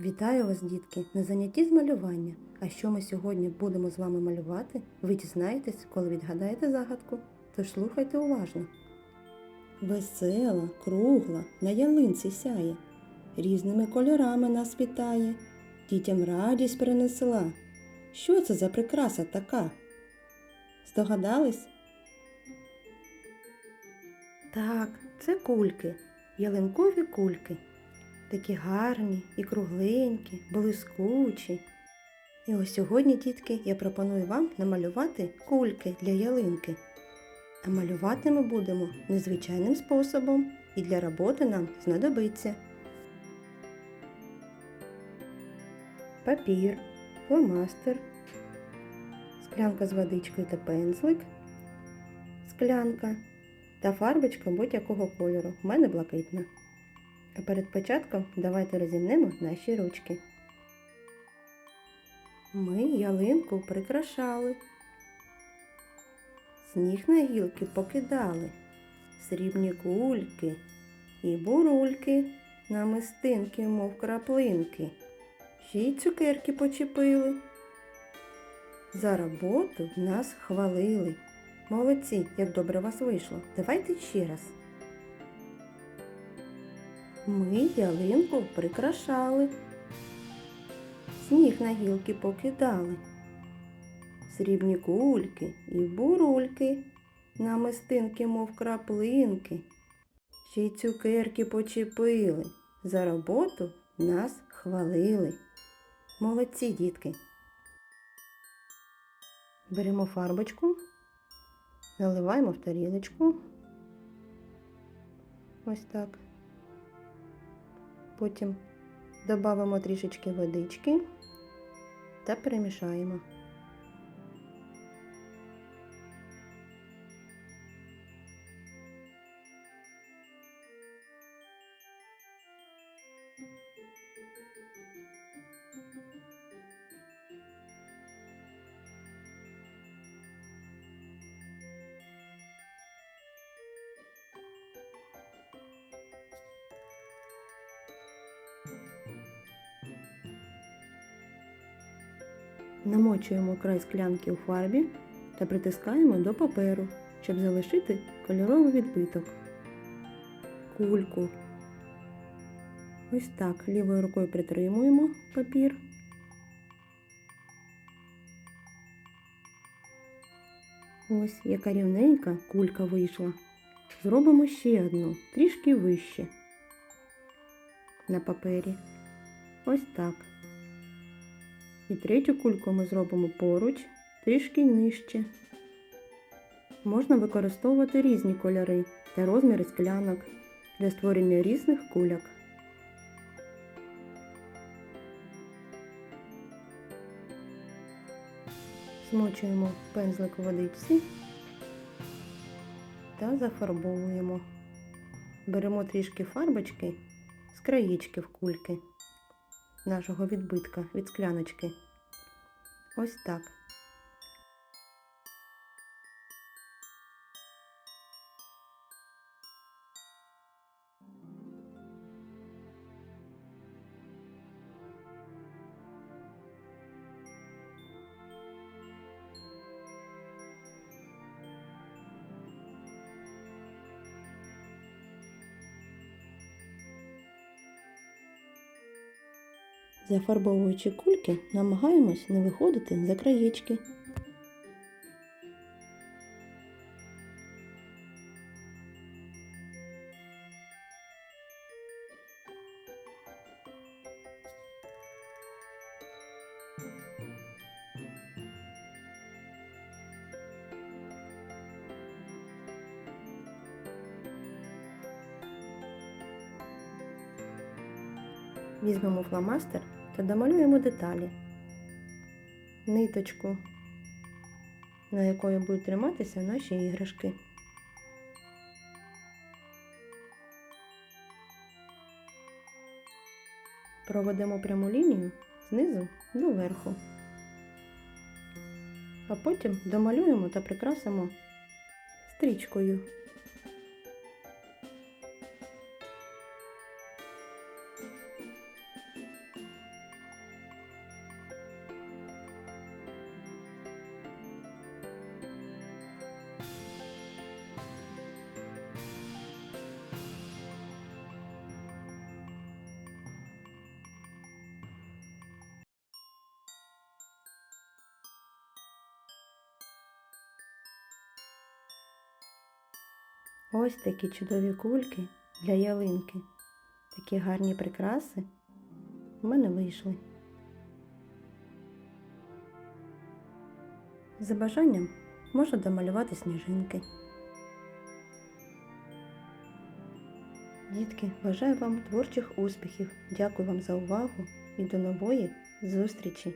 Вітаю вас, дітки, на занятті з малювання. А що ми сьогодні будемо з вами малювати, ви дізнаєтесь, коли відгадаєте загадку. Тож слухайте уважно. Весела, кругла, на ялинці сяє, різними кольорами нас вітає, дітям радість принесла. Що це за прикраса така? Здогадались? Так, це кульки, ялинкові кульки. Такі гарні і кругленькі, блискучі. І ось сьогодні, дітки, я пропоную вам намалювати кульки для ялинки. А малювати ми будемо незвичайним способом, і для роботи нам знадобиться папір, фломастер, склянка з водичкою та пензлик, склянка та фарбочка будь-якого кольору. У мене блакитна. А перед початком давайте розімнемо наші ручки. Ми ялинку прикрашали, сніг на гілки покидали, срібні кульки і бурульки, намистинки, мов краплинки. Ще й цукерки почепили. За роботу нас хвалили. Молодці, як добре вас вийшло. Давайте ще раз. Ми ялинку прикрашали, сніг на гілки покидали, срібні кульки і бурульки, намистинки, мов краплинки, ще й цукерки почепили, за роботу нас хвалили. Молодці, дітки. Беремо фарбочку, наливаємо в тарілочку. Ось так. Потім додамо трішечки водички та перемішаємо. Намочуємо край склянки у фарбі та притискаємо до паперу, щоб залишити кольоровий відбиток. Кульку. Ось так лівою рукою притримуємо папір. Ось яка рівненька кулька вийшла. Зробимо ще одну, трішки вище на папері. Ось так. І третю кульку ми зробимо поруч, трішки нижче. Можна використовувати різні кольори та розміри склянок для створення різних кульок. Змочуємо пензлик у водичці та зафарбовуємо. Беремо трішки фарбочки з краєчки в кульки нашого відбитка від скляночки. Ось так. Зафарбовуючи кульки, намагаємось не виходити за краєчки. Візьмемо фломастер та домалюємо деталі. Ниточку, на якої будуть триматися наші іграшки. Проведемо пряму лінію знизу до верху. А потім домалюємо та прикрасимо стрічкою. Ось такі чудові кульки для ялинки. Такі гарні прикраси в мене вийшли. За бажанням можна домалювати сніжинки. Дітки, бажаю вам творчих успіхів. Дякую вам за увагу і до нової зустрічі!